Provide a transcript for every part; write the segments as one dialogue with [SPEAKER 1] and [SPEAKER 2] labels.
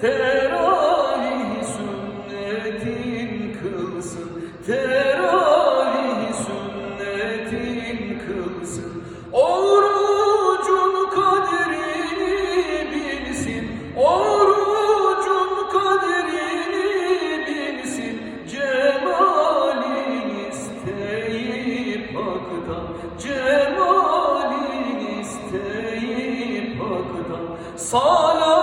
[SPEAKER 1] Teravih sünnetin kılsın. Teravih sünnetin kılsın. Orucun kaderini bilsin. Orucun kaderini bilsin. Cemalin isteyip haktan Cemalin isteyip haktan Salam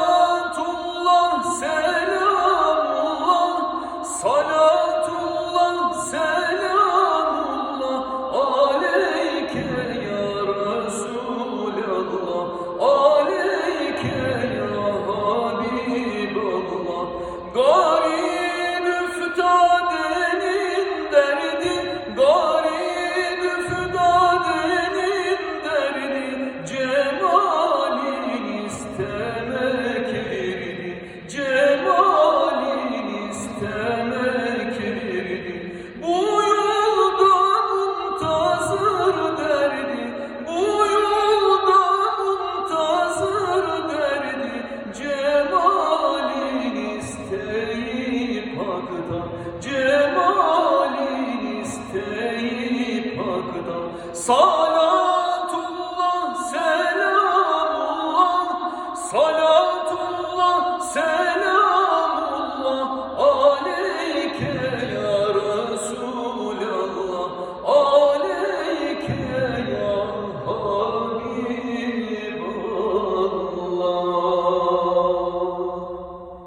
[SPEAKER 1] haktan Cemalin isteyip haktan Salatullah selamullah Salatullah